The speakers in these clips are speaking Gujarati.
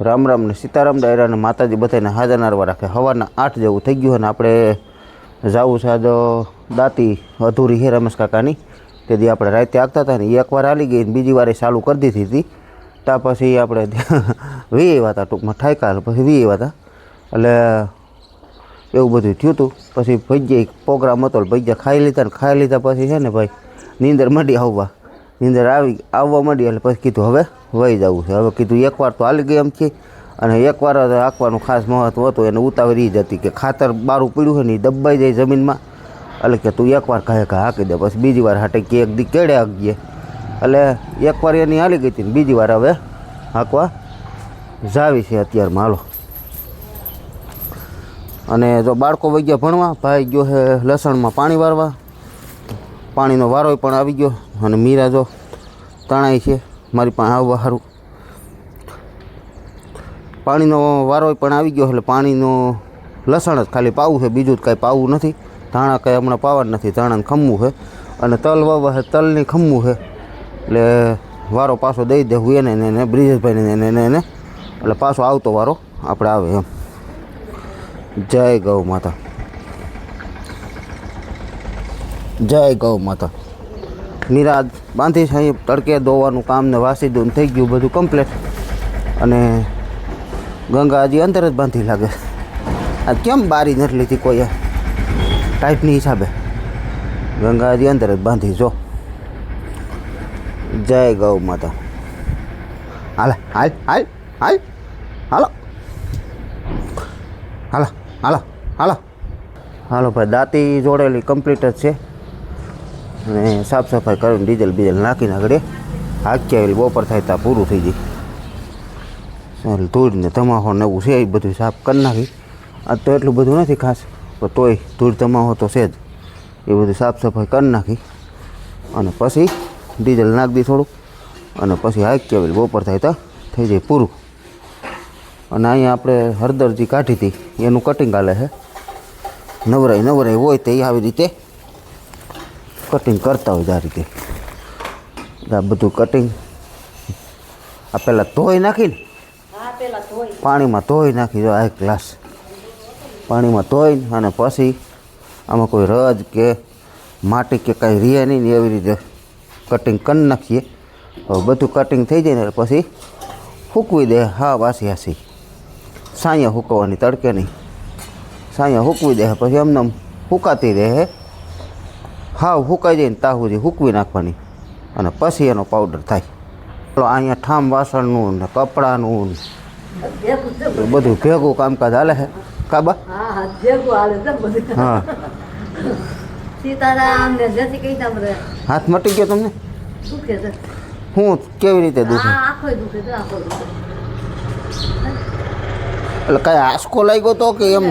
રામ રામ ને સીતારામ ડાયરા અને માતાજી બધાને હાજર નારવા રાખે. સવારના આઠ જેવું થઈ ગયું અને આપણે જવું છે આજ દાંતી અધૂરી હે રમેશ કાકાની. તેથી આપણે રાતે આગતા હતા ને એ એકવાર હાલી ગઈ ને બીજી વાર ચાલુ કરી દીધી હતી. ત્યાં પછી આપણે વી આવ્યા હતા ટૂંકમાં ઠાયકા પછી વી આવ્યા હતા. એટલે એવું બધું થયું હતું પછી ભજીયા પ્રોગ્રામ હતો ભજીયા ખાઈ લીધા ને ખાઈ લીધા પછી છે ને ભાઈ, નીંદર મંડી આવવા. નીંદર આવી, આવવા માંડી એટલે પછી કીધું, હવે વહી જવું છે. હવે કીધું એકવાર તો હાલી ગઈ એમ છે. અને એકવાર જ ખાસ મહત્વ હતું, એને ઉતાવળ એ જ હતી કે ખાતર બારું પીડ્યું હોય ને એ દબાઈ જાય જમીનમાં. એટલે કે તું એકવાર કહે કે હાંકી દે, પછી બીજી વાર હાટે કે એક દી કેળે હાકીએ એટલે એકવાર એની હાલી ગઈ હતી ને બીજી વાર હવે હાંકવા જાવી છે અત્યારમાં હાલો. અને જો બાળકો વહી ગયા ભણવા, ભાઈ ગયો છે લસણમાં પાણી વારવા. પાણીનો વારોય પણ આવી ગયો અને મીરા જો તણાય છે, મારી પાસે આવવા સારું પાણીનો વારોય પણ આવી ગયો એટલે પાણીનો લસણ જ ખાલી પાવું છે, બીજું જ કાંઈ પાવું નથી. ધાણા કાંઈ હમણાં પાવા નથી, ધાણાને ખમવું છે. અને તલ વાવવા છે, તલની ખમવું છે. એટલે વારો પાછો દઈ દેવું એને ને એને, બ્રિજેશભાઈને એને એને એને. એટલે પાછો આવતો વારો, આપણે આવે એમ. જય ગૌ માતા. જય ગૌ માતા. નિરાજ બાંધી છે અહીં તડકે ધોવાનું કામ ને વાસી દૂન થઈ ગયું બધું કમ્પ્લીટ અને ગંગાજી અંદર જ બાંધી લાગે. આ કેમ બારી નથી લીધી કોઈ ટાઈપની હિસાબે. ગંગાજી અંદર જ બાંધી, જો. જય ગૌ માતા. હાલ હાલ હાલ હાલ. હાલો. હાલો હાલો હાલો. હાલો ભાઈ, દાંતી જોડેલી કમ્પ્લીટ જ છે. અને સાફ સફાઈ કરીને ડીઝલ બીજલ નાખીને આગળ હાકી આવેલી બપોર થાય ત્યાં પૂરું થઈ જાય. ચાલ ધૂળ ને તમાહો ને એવું છે, એ બધું સાફ કરી નાખી. આજ તો એટલું બધું નથી ખાસ, પણ તોય ધૂળ તમાહો તો છે જ. એ બધું સાફ સફાઈ કરી નાખી અને પછી ડીઝલ નાખી દી થોડું અને પછી હાકી આવેલી બપોર થાય ત્યાં થઈ જાય પૂરું. અને અહીંયા આપણે હળદરજી કાઢી હતી, એનું કટિંગ હાલે છે. નવરાઈ નવરાઈ હોય તો એ આવી રીતે કટિંગ કરતા હોય આ રીતે આ બધું કટિંગ આ પહેલાં ધોઈ નાખીને પાણીમાં ધોઈ નાખી દો આ એક ગ્લાસ. પાણીમાં ધોઈને અને પછી આમાં કોઈ રજ કે માટી કે કાંઈ રહે નહીં ને એવી રીતે કટિંગ કરી નાખીએ. હવે બધું કટિંગ થઈ જાય ને પછી સૂકવી દે હા વાસી હાસી સાંયા હુકવવાની તડકે નહીં. સાંયા હુકવી દે પછી એમને હુકાતી રહે. હાવ હુકાઈ જાય ને ત્યાં સુધી હૂકવી નાખવાની. અને પછી એનો પાવડર થાય. અહીંયા ઠામ વાસણનું ને કપડાનું ને બધું ભેગું કામકાજ હાલે છે કાબા? હા હાથ મટી ગયો તમને? હું કેવી રીતે દુખે? એટલે કાંઈ આસકો લાગ્યો તો કે એમ?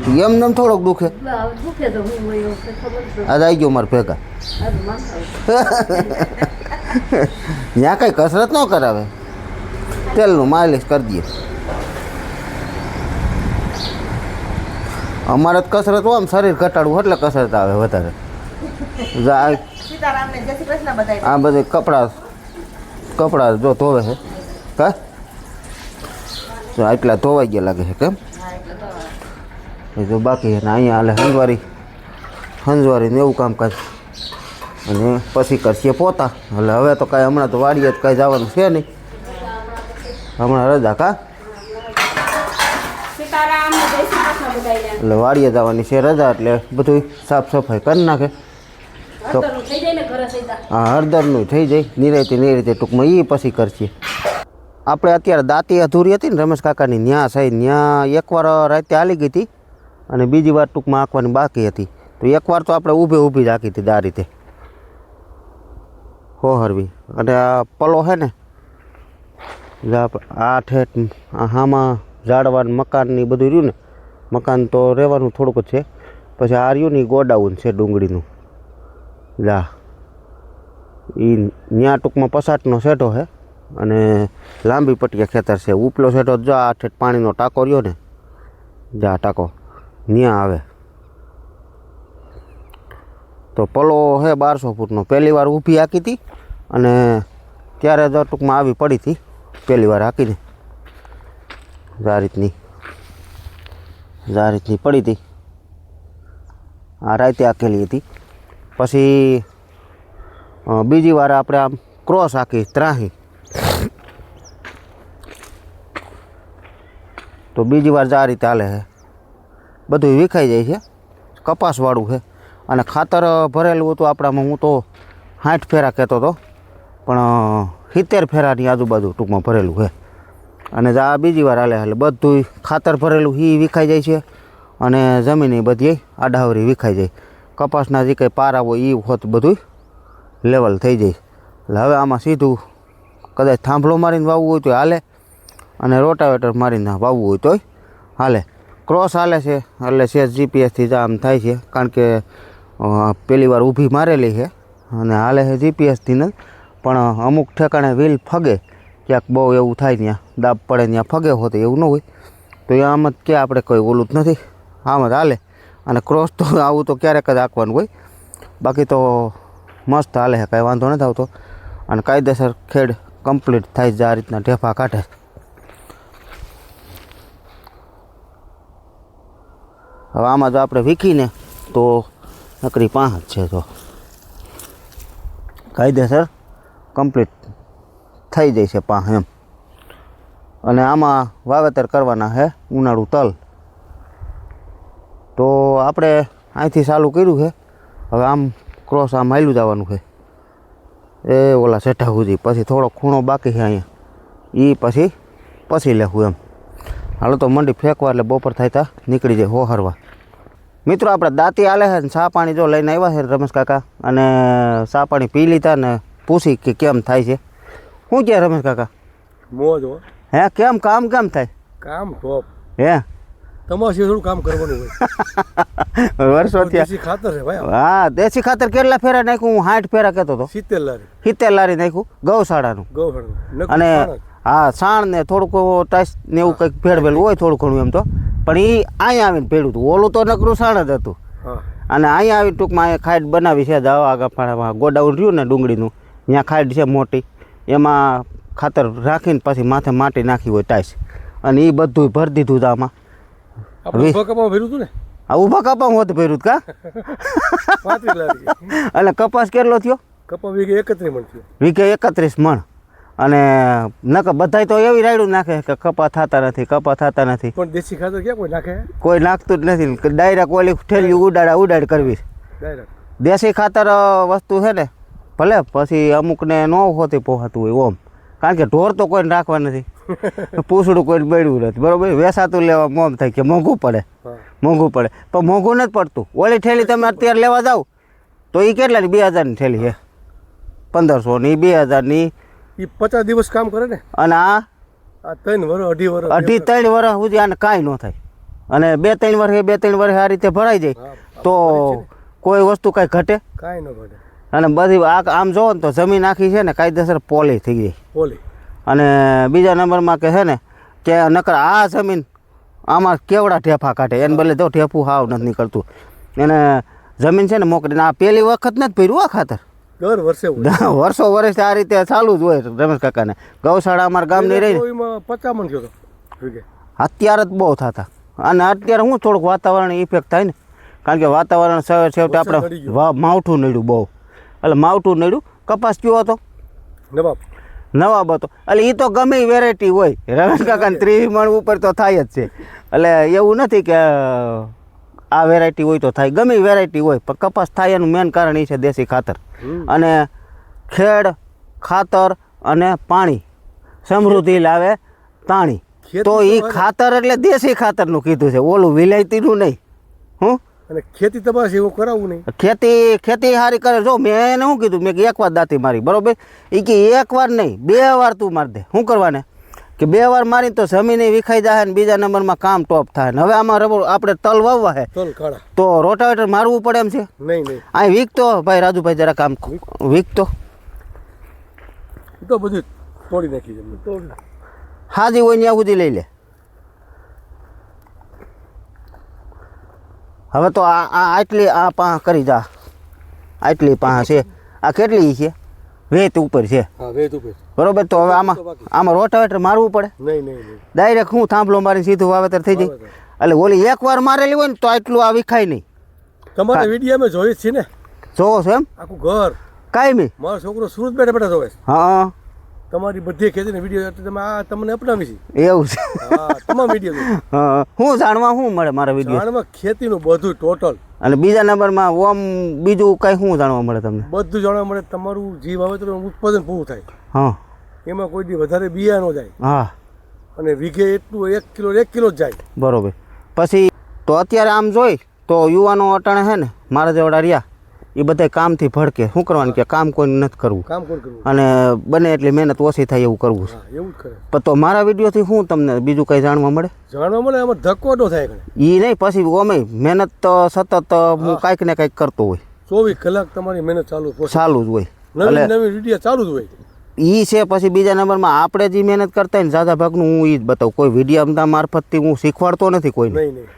એમ નેમ થોડોક દુખે એટલે હવે દુખે તો હું હોય એવું કઈ ખબર નથી આજ આવી ગયો મારા ભેગા. આ તો માનતા હોય. ત્યાં કાંઈ કસરત ન કરાવે. તેલનું માલિશ કરી દઈએ. અમારે તો કસરત હોય આમ શરીર ઘટાડવું એટલે કસરત આવે વધારે. જો આ સીતારામને જય શ્રી કૃષ્ણ બધાય આ બધે કપડાં કપડાં જો ધોવે છે. કા? તો આટલા ધોવાઈ ગયા લાગે છે કેમ? એ જો બાકી અને અહીંયા હાલે હંજવારી. હંજવારી ને એવું કામકાજ અને પછી કરશે પોતા. એટલે હવે તો કાંઈ હમણાં તો વાડીએ જ કાંઈ જવાનું છે નહીં. હમણાં રજા કા? એટલે વાડીએ જવાની છે રજા એટલે બધું સાફ સફાઈ કરી નાખે. તો હા હળદરનું થઈ જાય. નિરાયતે નિરાયતે ટૂંકમાં એ પછી કરશે. આપણે અત્યારે દાંતી અધૂરી હતી ને રમેશ કાકાની ન્યા સાહેબ ન્યા એકવાર રાતે હાલી ગઈ હતી. અને બીજી વાર ટૂંકમાં આંકવાની બાકી હતી. તો એકવાર તો આપણે ઊભે ઊભી જ આંકી હતી આ રીતે હો હરવી, અને આ પલો છે ને આ ઠેઠ, આ હામાં ઝાડવા ને મકાન ને ઈ બધું રહ્યું ને, મકાન તો રહેવાનું થોડુંક છે. પછી આ રહ્યું ને ગોડાઉન છે ડુંગળીનું. જા એ ન્યા ટૂંકમાં પસાટનો સેટો છે અને લાંબી પટિયા ખેતર છે. ઉપલો સેટો જો આ ઠેઠ પાણીનો ટાંકો રહ્યો ને, જા ટાંકો. ન્યા આવે. તો પલો છે બારસો ફૂટનો. પહેલી વાર ઊભી હાકી હતી અને ત્યારે તો ટૂંકમાં આવી પડી હતી. પહેલી વાર હાકીને. આ રીતની આ રીતની પડી હતી. આ રાતે હાકેલી હતી. પછી બીજી વાર આપણે આમ ક્રોસ હાકી, ત્રાહી. તો બીજી વાર જ આ રીતે હાલે છે બધું વિખાઈ જાય છે. કપાસવાળું છે. અને ખાતર ભરેલું હતું આપણામાં, હું તો સાઠ ફેરા કહેતો હતો. પણ સિત્તેર ફેરાની આજુબાજુ ટૂંકમાં ભરેલું છે. અને આ બીજી વાર હાલે હાલે. બધું ખાતર ભરેલું એ વિખાઈ જાય છે. અને જમીન બધી આડાવરી વિખાઈ જાય. કપાસના જે કંઈ પારા હોય એ હોત બધું લેવલ થઈ જાય. એટલે હવે આમાં સીધું કદાચ થાંભલો મારીને વાવવું હોય તો હાલે. અને રોટાવેટર મારીને વાવવું હોય તોય હાલે. ક્રોસ હાલે છે, એટલે સેજ જીપીએસથી જ આમ થાય છે, કારણ કે પહેલી વાર ઊભી મારેલી છે, અને હાલે છે જીપીએસથી ને પણ અમુક ઠેકાણે વ્હીલ ફગે, ક્યાંક બહુ એવું થાય ત્યાં, દાબ પડે ત્યાં ફગે હોત એવું ન હોય, તો એ આમ જ કે આપણે કોઈ ઓલું જ નથી, આમ જ હાલે, અને ક્રોસ તો આવું તો ક્યારેક જ આંકવાનું હોય, બાકી તો મસ્ત હાલે છે, કાંઈ વાંધો નથી આવતો, અને કાયદેસર ખેડ કમ્પ્લીટ થાય છે, આ રીતના ઢેફા કાઢે. હવે આમાં જો આપણે વીખીને તો નકરી પાંચ છે તો કાયદેસર કમ્પ્લીટ થઈ જાય છે પાંચ એમ. અને આમાં વાવેતર કરવાના છે ઉનાળુ તલ. તો આપણે અહીંથી ચાલુ કર્યું છે. હવે આમ ક્રોસ આમ હાલ્યું જવાનું છે. એ ઓલા સેઠા સુધી પછી થોડો ખૂણો બાકી છે અહીંયા. એ પછી પછી લેવું એમ. હાલો તો મંડી ફેંકવા એટલે બપોર થાય તા નીકળી જાય હોહરવા મિત્રો આપણે દાંતી આલે છે ને ચા પાણી જો લઈને આવ્યા છે રમેશ કાકા અને ચા પાણી પી લીધા ને પૂછી કે કેમ થાય છે. શું કહે રમેશ કાકા? મોજ હો. હે કેમ કામ કેમ થાય? કામ ટોપ. હે? તમારે થોડું કામ કરવાનું હોય? વર્ષો દેશી ખાતર છે ભાઈ હા દેશી ખાતર કેટલા ફેરા નાખ્યું? હું સાઠ ફેરા કહેતો હતો. સિત્તેર લારી. સિત્તેર લારી નાખ્યું. ગૌશાળાનું. ગૌશાળાનું. અને હા સાણ ને થોડુંક ટાઈસ ને એવું કંઈક ભેળવેલું હોય થોડું ઘણું એમ તો. પણ એ અહીંયા આવીને ભેળ્યું હતું ઓલું તો નકરું સાણ જ હતું. અને અહીંયા આવી ટૂંકમાં અહીંયા ખાઈડ બનાવી છે દવા આગળ પાડામાં ગોડાઉન રહ્યું ને ડુંગળીનું ત્યાં ખાડ છે મોટી. એમાં ખાતર રાખીને પછી માથે માટી નાખી હોય ટાઈસ. અને એ બધું ભરી દીધું હતું આમાં. ઊભા કપામાં હતું ઊભા ભર્યું કા? અને કપાસ કેટલો થયો? કપા વીઘે એકત્રીસ મણ થયો. વીઘે એકત્રીસ મણ. અને નક બધાય તો એવી રાયડું નાખે કે કપા થતા નથી કપા થતા નથી. પણ દેશી ખાતર ક્યાં કોઈ નાખે? કોઈ નાખતું જ નથી. ડાયરેક્ટ ઓલી ઠેલી ઉડાડા ઉડાડ કરવી. દેશી ખાતર વસ્તુ છે ને ભલે પછી અમુકને ન હોતી પોહાતું હોય ઓમ. કારણ કે ઢોર તો કોઈને રાખવા નથી. પૂછડું કોઈને બેડવું નથી. બરોબર? વેસાતું લેવા મોમ થાય કે મોંઘું પડે. મોંઘું પડે. પણ મોંઘું નથી પડતું. ઓલી ઠેલી તમે અત્યારે લેવા જાઓ તો એ કેટલાની? બે હજારની ઠેલી છે. પંદરસોની બે હજારની એ પચાસ દિવસ કામ કરે ને? અને આ? આ ત્રણ વર્ષ અઢી વર્ષ અઢી ત્રણ વર્ષ સુધી આને કાંઈ ન થાય. અને બે ત્રણ વર્ષે બે ત્રણ વર્ષે આ રીતે ભરાઈ જાય તો કોઈ વસ્તુ કાંઈ ઘટે? કાંઈ ન ઘટે. અને બધી આમ જોવો ને તો જમીન આખી છે ને કાયદેસર પોલી થઈ ગઈ. પોલી. અને બીજા નંબરમાં કે છે ને કે નકર આ જમીન આમાં કેવડા ઠેફા કાઢે? એને બદલે તો ઠેફું હાવ નથી નીકળતું. એને જમીન છે ને મોકલીને આ પહેલી વખત નથી ભર્યું આ ખાતર. દર વર્ષે હોય. વર્ષો વર્ષ આ રીતે ચાલુ જ હોય રમેશ કાકાને. ગૌશાળા અમારા ગામની રહી. પચામણ થયો અત્યારે જ બહુ થતા. અને અત્યારે હું થોડુંક વાતાવરણ ઇફેક્ટ થાય ને કારણ કે વાતાવરણ છેવટે આપણે માવઠું નડ્યું બહુ. એટલે માવઠું નડ્યું. કપાસ કયો હતો? નવાબ. નવાબ હતો. એટલે એ તો ગમે વેરાયટી હોય. રમેશ કાકાને ત્રીસ મણ ઉપર તો થાય જ છે. એટલે એવું નથી કે આ વેરાયટી હોય તો થાય. ગમે વેરાયટી હોય પણ કપાસ થાય એનું મેન કારણ એ છે દેશી ખાતર. અને ખેડ ખાતર અને પાણી. સમૃદ્ધિ લાવે તાણી. તો એ ખાતર એટલે દેશી ખાતરનું કીધું છે. ઓલું વિલાયતીનું નહીં. હું? અને ખેતી તમારે એવું કરાવવું નહીં. ખેતી ખેતી સારી કરે. જો મેં એને શું કીધું? મેં કે એક વાર દાંતી મારી. બરોબર? એ કે એક વાર નહીં બે વાર તું મારી દે. શું કરવાને? કે બે વાર મારી તો જમીન વિખાઈ જાય ને બીજા નંબરમાં કામ ટોપ થાય ને. હવે આમાં રબર આપણે તલ વાવવા હે. તો રોટાવેટર મારવું પડે એમ છે? નહીં નહીં. અહીં વીકતો ભાઈ રાજુભાઈ જરા કામ વીકતો. તો બધું તોડી નાખી છે. તોડી હાજી હોય ત્યાં સુધી લઈ લે. હવે તો આ આ આટલી આ પાહ કરી જા. આટલી પાહ છે. આ કેટલી છે? વેત ઉપર છે. બરોબર? તો હવે આમાં આમાં રોટાવેટર મારવું પડે? ડાયરેક્ટ હું થાંભલો મારીને સીધું વાવેતર થઈ જાય? એટલે ઓલી એકવાર મારેલી હોય ને તો આટલું આ વિખાય નહીં. તમારે વીડિયો અમે જોઈ છે ને? જોવો છો એમ? આખું ઘર. કાંઈ નહીં મારો છોકરો સુરત બેઠા બેઠા જોવે હા. તમારી બધી ખેતીની વીડિયો તમે આ તમને અપનાવી છે? એવું છે. તમામ વીડિયો હા જાણવા શું મળે મારા વીડિયો જાણમાં ખેતીનું બધું ટોટલ અને બીજા નંબરમાં ઓમ બીજું કાંઈ શું જાણવા મળે તમને? બધું જાણવા મળે તમારું જે વાવેતર ઉત્પાદન પૂરું થાય. હા. એમાં કોઈ દી વધારે બિયા ન જાય. હા. અને વીઘે એટલું એક કિલો એક કિલો જ જાય. બરોબર. પછી તો અત્યારે આમ જોઈ તો યુવાનો અટાણે છે ને મારા જેવડા રહ્યા. એ બધા કામથી ભડકે. શું કરવાનું કે કામ કોઈ નથી કરવું. અને બને એટલી મહેનત ઓછી થાય એવું કરવું છે. એવું જ તો મારા વિડીયોથી શું તમને બીજું કંઈ જાણવા મળે? જાણવા મળે એમાં ધક્કો ન થાય એ નહીં પછી ઓમે મહેનત તો સતત હું કાંઈક ને કાંઈક કરતો હોય. ચોવીસ કલાક તમારી મહેનત ચાલુ ચાલુ જ હોય. નવી નવી વીડિયો ચાલુ જ હોય. એ છે પછી બીજા નંબરમાં આપણે જે મહેનત કરતા હોય ને ભાગનું હું એ જ બતાવું. કોઈ વીડિયો મારફતથી હું શીખવાડતો નથી કોઈને. નહીં નહીં.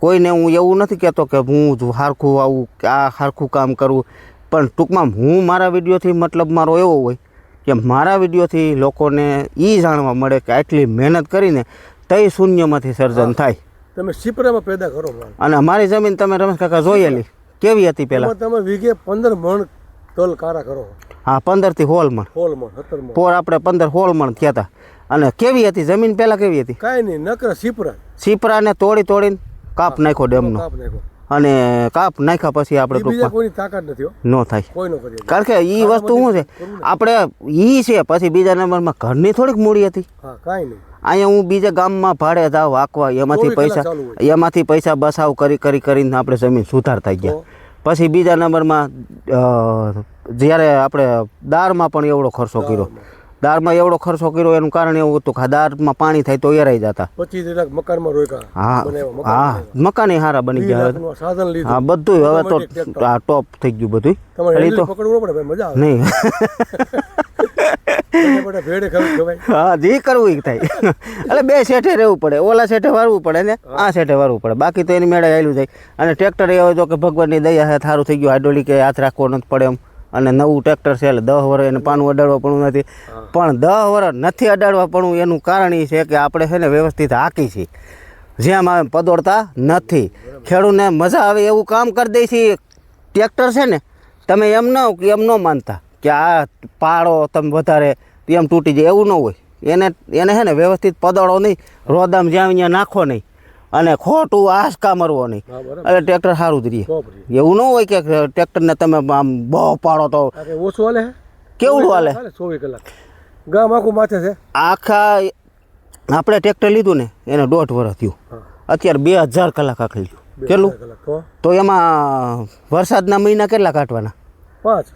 કોઈને હું એવું નથી કહેતો કે હું જ હારખું આવું કે આ હારખું કામ કરવું પણ ટૂંકમાં હું મારા વિડીયોથી મતલબ મારો એવો હોય કે મારા વિડીયોથી લોકોને એ જાણવા મળે કે આટલી મહેનત કરીને તય શૂન્યમાંથી સર્જન થાય. તમે સિપરામાં પેદા કરો અને અમારી જમીન તમે રમેશ કાકા જોયેલી? કેવી હતી પહેલાં તમે વીઘે પંદર મણ તલ કારા કરો. હા પંદરથી હોલ મણ. હોલ મણ પોર આપણે પંદર હોલ મણ થયા હતા અને કેવી હતી? જમીન પહેલાં કેવી હતી? કાંઈ નહીં નકર સિપરા સિપરાને તોડી તોડીને કાપ નાખ્યો ડેમનો. કાપ અને કાપ નાખ્યા પછી આપણે નો બીજા કોઈની તાકાત નથી હો. થાય. કરી કારણ કે એ વસ્તુ શું છે? આપણે એ છે પછી બીજા નંબરમાં ઘરની થોડીક મૂડી હતી. હા કાંઈ નહીં. અહીંયા હું બીજા ગામમાં ભાડે જાવ વાકવા એમાંથી પૈસા એમાંથી પૈસા બસાવ કરી કરી કરીને આપણે જમીન સુધારતા ગયા. પછી બીજા નંબરમાં જ્યારે આપણે દાળમાં પણ એવડો ખર્ચો કર્યો. દાળમાં એવડો ખર્ચો કર્યો એનું કારણ એવું હતું કે દાળમાં પાણી થાય તો એરાઈ જતા. પચીસ લાખ મકાનમાં રોક્યા હા હા મકાન એ હારા બની ગયા. સાધન લીધું. હા બધું હવે તો આ ટોપ થઈ ગયું બધું એટલે તો પકડવું પડે મજા આવે. નહીં. હા જે કરવું થાય. એટલે બે સેઠે રહેવું પડે ઓલા સેઠે વારવું પડે ને આ સેઠે વારવું પડે. બાકી તો એની મેળે આવેલું થાય અને ટ્રેક્ટર એ હોય તો કે ભગવાનની દયા છે સારું થઈ ગયું હાઇડ્રોલિક કે હાથ રાખવો નથી પડે એમ. અને નવું ટ્રેક્ટર છે એટલે દહ વર્ષ એને પાનું અડાડવા પણ નથી. પણ દહ વર્ષ નથી અડાડવા પણ એનું કારણ એ છે કે આપણે છે ને વ્યવસ્થિત હાકી છીએ. જેમ આવે પદોડતા નથી. ખેડૂતને મજા આવે એવું કામ કરી દઈ છીએ ટ્રેક્ટર છે ને તમે એમ ન કે એમ ન માનતા કે આ પાડો તમે વધારે એમ તૂટી જાય એવું ન હોય. એને એને છે ને વ્યવસ્થિત પદોડો નહીં. રોદામ જ્યાં ત્યાં નાખો નહીં. અને ખોટું આસકા મરવો નહીં એટલે ટ્રેક્ટર સારું જ રહીએ એવું ન હોય કે ટ્રેક્ટરને તમે આમ બહુ પાડો તો ઓછું હાલે કેવું હાલે? ચોવીસ કલાક. ગામ આખું માથે છે. આખા આપણે ટ્રેક્ટર લીધું ને એને દોઢ વર્ષ થયું. અત્યારે બે હજાર કલાક આખી લીધું. કેટલું? તો? એમાં વરસાદના મહિના કેટલા કાઢવાના? પાંચ.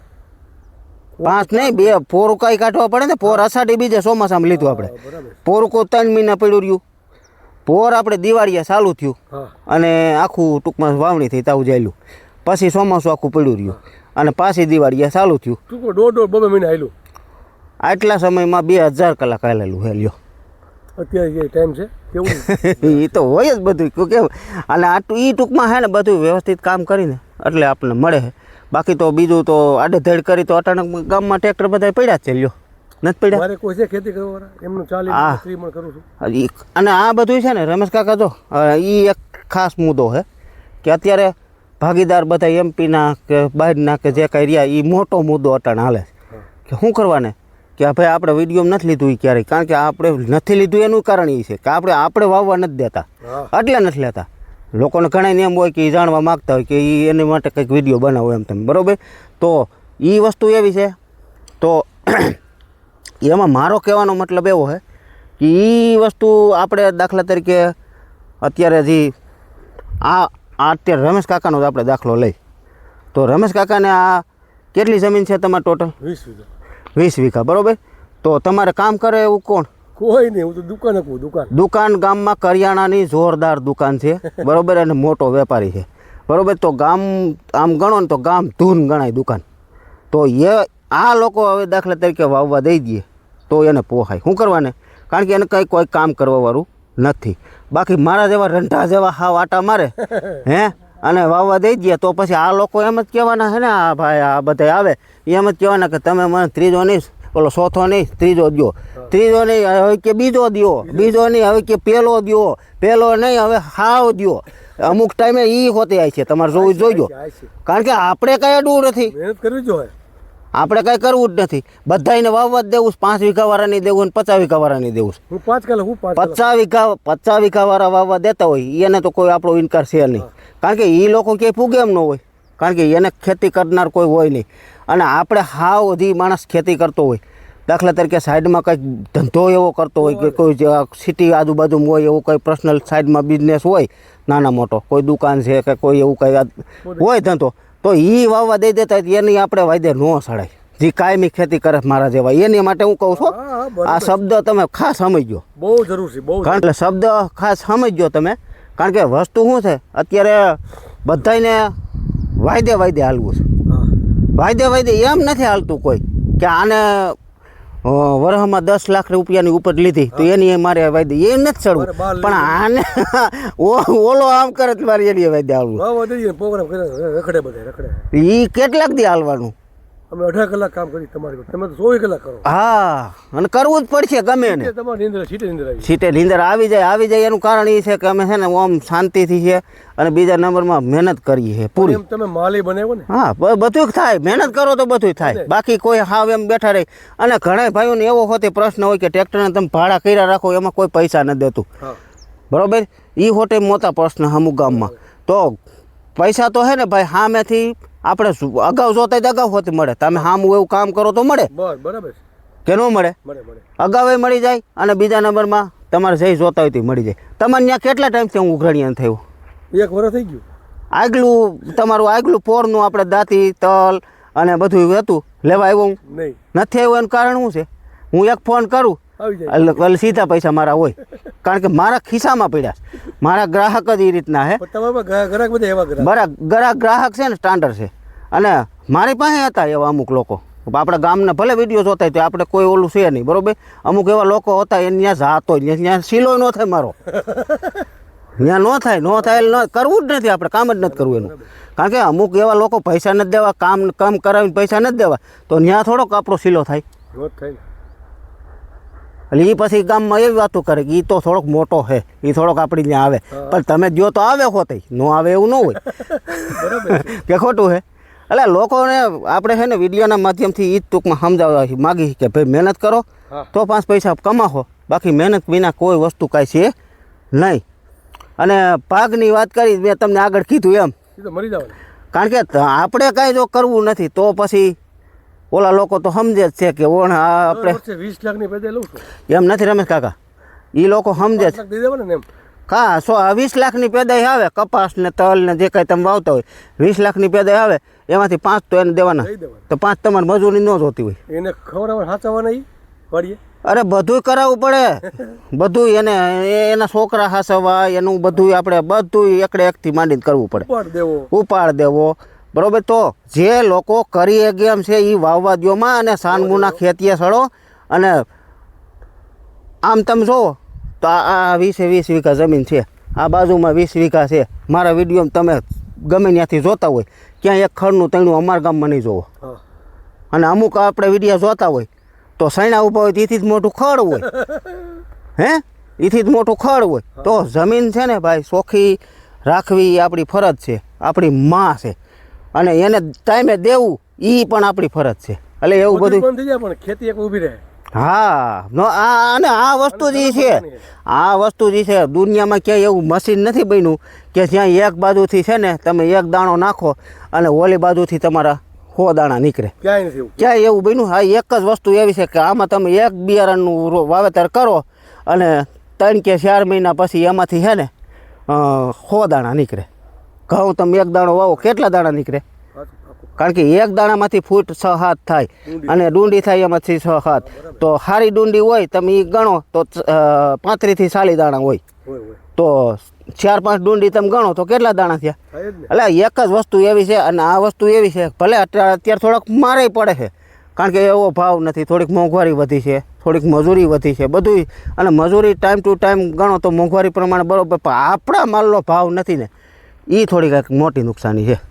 પાંચ નહીં બે. પોરું કાંઈ કાઢવા પડે ને પોર અષાઢી બીજે ચોમાસામાં લીધું આપણે. હા, પોરું કોઈ ત્રણ મહિના પડ્યું રહ્યું. પોર આપણે દિવાળીએ ચાલુ થયું. અને આખું ટૂંકમાં વાવણી થઈ તાવું જાયલું. પછી ચોમાસું આખું પડ્યું રહ્યું. અને પાછી દિવાળીએ ચાલુ થયું. ટૂંકો દોઢ દોઢ બબે મહિને આવેલું આટલા સમયમાં બે હજાર કલાક આવેલું હેલ્યો અત્યારે જે ટાઈમ છે કેવું? એ તો હોય જ બધું. કે કેમ? અને આટલું એ ટૂંકમાં હે ને બધું વ્યવસ્થિત કામ કરીને એટલે આપણને મળે. બાકી તો બીજું તો આડેધડ કરી તો અટાણક ગામમાં ટ્રેક્ટર બધા પડ્યા જ છે લ્યો. નથી પડ્યા? મારે કોઈ છે ખેતી કરવા એમનું ચાલી હા. પણ કરું છું. અને આ બધું છે ને રમેશ કાકા જો એ એક ખાસ મુદ્દો છે કે અત્યારે ભાગીદાર બધા એમપીના કે બહારના કે જે કાંઈ રહ્યા એ મોટો મુદ્દો અટાણ હાલે કે શું કરવાને? કે ભાઈ આપણે વીડિયો નથી લીધું એ ક્યારેય કારણ કે આપણે નથી લીધું એનું કારણ એ છે કે આપણે આપણે વાવવા નથી દેતા. એટલે નથી લેતા. લોકોને ઘણા એમ હોય કે એ જાણવા માગતા હોય કે એ એની માટે કંઈક વીડિયો બનાવો એમ તેમ બરાબર? તો એ વસ્તુ એવી છે તો એમાં મારો કહેવાનો મતલબ એવો છે કે એ વસ્તુ આપણે દાખલા તરીકે અત્યારે જે આ આ અત્યારે રમેશ કાકાનો જ આપણે દાખલો લઈ તો રમેશ કાકાને આ કેટલી જમીન છે તમારે ટોટલ વીસ વીઘા. વીસ વીઘા બરાબર? તો તમારે કામ કરે એવું કોણ? કોઈ નહીં હું તો દુકાન આપું દુકાન. દુકાન ગામમાં કરિયાણાની જોરદાર દુકાન છે બરોબર? અને મોટો વેપારી છે. બરાબર? તો ગામ આમ ગણો ને તો ગામ ધૂન ગણાય દુકાન. તો એ આ લોકો હવે દાખલા તરીકે વાવવા દઈ દઈએ તો એને પોહાય. શું કરવાને? કારણ કે એને કંઈ કોઈ કામ કરવાવાળું નથી. બાકી મારા જેવા રંઢા જેવા હાવ આટા મારે હે? અને વાવવા દઈ દે તો પછી આ લોકો એમ જ કહેવાના છે ને આ ભાઈ આ બધા આવે. એમ જ કહેવાના કે તમે મને ત્રીજો નહીં ઓલો ચોથો નહીં ત્રીજો દ્યો. ત્રીજો નહીં હવે કે બીજો દ્યો. બીજો. નહીં હવે કે પેલો દ્યો. પેલો નહીં હવે હાવ દ્યો. અમુક ટાઈમે એ હોતી આવી છે. તમારે જોવું જોઈજો. દો કારણ કે આપણે કઈ અડવું નથી. મહેનત કરવી જોઈએ આપણે કઈ કરવું જ નથી. બધાને વાવવા જ દેવું પાંચ વીઘા વાળાની દેવું ને પચાસ વીઘા વાળાની દેવું હું પાંચ કલાક હું પચાસ વીઘા પચાસ વીઘા વાળા વાવવા દેતા હોય એને તો કોઈ આપણો ઇનકાર છે નહીં. કારણ કે એ લોકો ક્યાંય પૂગે એમ ન હોય. કારણ કે એને ખેતી કરનાર કોઈ હોય નહીં. અને આપણે હાવ હજી માણસ ખેતી કરતો હોય. દાખલા તરીકે સાઈડમાં કંઈક ધંધો એવો કરતો હોય કે કોઈ સિટી આજુબાજુમાં હોય એવું કંઈ પર્સનલ સાઈડમાં બિઝનેસ હોય નાના મોટો કોઈ દુકાન છે કે કોઈ એવું કંઈ હોય ધંધો. તો એ વાવવા દઈ દેતા એની આપણે વાયદે ન સડાય. જે કાયમી ખેતી કરે મારા જેવા. એની માટે હું કહું છું. આ શબ્દ તમે ખાસ સમજજો. બહુ જરૂર છે બહુ કારણ એટલે શબ્દ ખાસ સમજજો તમે. કારણ કે વસ્તુ શું છે અત્યારે બધાને વાયદે વાયદે હાલવું છે. વાયદે વાયદે એમ નથી હાલતું કોઈ કે આને વરહમાં દસ લાખ રૂપિયાની ઉપર લીધી. તો એની મારે વાયદે. એ નથી ચડવું. પણ આને ઓલો આમ કરે મારી એની વાયદે રખડે એ કેટલાક દી હાલવાનું? અમે અઢાર કલાક કામ કરી તમારી તમે તો ચોવીસ કલાક કરો. હા અને કરવું જ પડશે ગમે ને. તમારી નીંદર સીટે નીંદર આવી. સીટે નીંદર આવી જાય આવી જાય એનું કારણ એ છે કે અમે છે ને ઓમ શાંતિથી છે અને બીજા નંબરમાં મહેનત કરીએ છીએ પૂરી. એમ તમે માલી બનાવ્યો ને. હા બધું થાય મહેનત કરો તો બધું થાય. બાકી કોઈ હાવ એમ બેઠા રહી. અને ઘણા ભાઈઓને એવો હોતે પ્રશ્ન હોય કે ટ્રેક્ટરને તમે ભાડા કર્યા રાખો એમાં કોઈ પૈસા નથી દેતું. બરાબર બરોબર? એ હોટે મોટા પ્રશ્ન અમુક ગામમાં. તો પૈસા તો હે ને ભાઈ સામેથી આપણે અગાઉ જોતા અગાઉ હોતી મળે. તમે સામું એવું કામ કરો તો મળે. બરાબર કે ન મળે? અગાઉ મળી જાય અને બીજા નંબરમાં તમારે જઈ જોતા હોય તો મળી જાય. તમારે ત્યાં કેટલા ટાઈમથી હું ઉઘરણીયા થયું? એક વર્ષ થઈ ગયું. આગલું તમારું આગલું પોરનું આપણે દાંતી તલ અને બધું હતું. લેવા આવ્યો હું? નથી આવ્યું એનું કારણ શું છે? હું એક ફોન કરું એટલે એટલે સીધા પૈસા મારા હોય. કારણ કે મારા ખિસ્સામાં પડ્યા મારા ગ્રાહક જ એ રીતના હે ગ્રાહક બધા એવા ગ્રાહક. છે ને સ્ટાન્ડર્ડ છે. અને મારી પાસે હતા એવા અમુક લોકો. આપણા ગામના ભલે વીડિયો જોતા હોય તો આપણે કોઈ ઓલું છે નહીં બરોબર? અમુક એવા લોકો હતા એને ત્યાં જાતો ત્યાં સિલો ન થાય મારો. ત્યાં ન થાય ન થાય એટલે ન કરવું જ નથી આપણે કામ જ નથી કરવું એનું. કારણ કે અમુક એવા લોકો પૈસા નથી દેવા કામ કામ કરાવીને પૈસા નથી દેવા તો ત્યાં થોડોક આપણો સિલો થાય. થાય એટલે એ પછી ગામમાં એવી વાતો કરે કે એ તો થોડોક મોટો છે એ થોડોક આપણી ત્યાં આવે. પણ તમે જો તો આવે હોતે ન આવે એવું ન હોય. કે ખોટું છે એટલે લોકોને આપણે છે ને વિડીયોના માધ્યમથી એ જ ટૂંકમાં સમજાવવા માગી કે ભાઈ મહેનત કરો તો પાંચ પૈસા કમાવો. બાકી મહેનત વિના કોઈ વસ્તુ કાંઈ છે નહીં. અને પાકની વાત કરી મેં તમને આગળ કીધું એમ. કારણ કે આપણે કાંઈ જો કરવું નથી તો પછી ઓલા લોકો તો સમજે જ છે કે ઓણ આપણે વીસ લાખની પેદા લઉં એમ નથી રમેશ કાકા? એ લોકો સમજે પાંચ છે હા સો વીસ લાખની પેદાઈ આવે કપાસ ને તલ ને જે કાંઈ તમે વાવતા હોય વીસ લાખની પેદાઈ આવે એમાંથી પાંચ તો એને દેવાના. તો પાંચ તમારે મજૂરી ન જોતી હોય. એને ખબર સાચવવાના ઈ? અરે બધુંય કરાવવું પડે. બધું એને એના છોકરા હાસવા એનું બધું આપણે બધું એકડે એકથી માંડીને કરવું પડે. ઉપાડ દેવો. ઉપાડ દેવો. બરોબર? તો જે લોકો કરી એગેમ ગેમ છે એ વાવવા દ્યોમાં અને સાનગુના ખેતીએ સડો અને આમ તમે જુઓ તો આ આ વીસે વીસ વીઘા જમીન છે. આ બાજુમાં વીસ વીઘા છે. મારા વિડીયોમાં તમે ગમે ત્યાંથી જોતા હોય ક્યાં એક ખડનું તણું અમારા ગામમાં નહીં જોવો. અને અમુક આપણે વીડિયો જોતા હોય તો સૈણા ઊભા હોય તેથી જ મોટું ખડ હોય. હે? એથી જ મોટું ખડ હોય. તો જમીન છે ને ભાઈ ચોખ્ખી રાખવી એ આપણી ફરજ છે. આપણી માં છે. અને એને ટાઈમે દેવું એ પણ આપણી ફરજ છે. એટલે એવું બધું બધું બંધ થઈ જાય પણ ખેતી એક ઊભી રહે. હા નો આ અને આ વસ્તુ જે છે આ વસ્તુ જે છે દુનિયામાં ક્યાંય એવું મશીન નથી બન્યું કે જ્યાં એક બાજુથી છે ને તમે એક દાણો નાખો અને ઓલી બાજુથી તમારા સો દાણા નીકળે. ક્યાંય એવું. બન્યું? હા એક જ વસ્તુ એવી છે કે આમાં તમે એક બિયારણનું વાવેતર કરો અને ત્રણ કે ચાર મહિના પછી એમાંથી છે ને સો દાણા નીકળે. ઘઉં તમે એક દાણો વાવો કેટલા દાણા નીકળે? કારણ કે એક દાણામાંથી ફૂટ છ હાથ થાય અને ડુંડી થાય એમાંથી છ હાથ. તો સારી ડુંડી હોય તમે એ ગણો તો પાંત્રીસથી ચાલીસ દાણા હોય. તો ચાર પાંચ ડુંડી તમે ગણો તો કેટલા દાણા થયા? એટલે એક જ વસ્તુ એવી છે અને આ વસ્તુ એવી છે ભલે અત્યારે અત્યારે થોડોક મારે પડે છે. કારણ કે એવો ભાવ નથી થોડીક મોંઘવારી વધી છે થોડીક મજૂરી વધી છે બધું અને મજૂરી ટાઈમ ટુ ટાઈમ ગણો તો મોંઘવારી પ્રમાણે બરોબર પણ આપણા માલનો ભાવ નથી ને. એ થોડીક મોટી નુકસાની છે.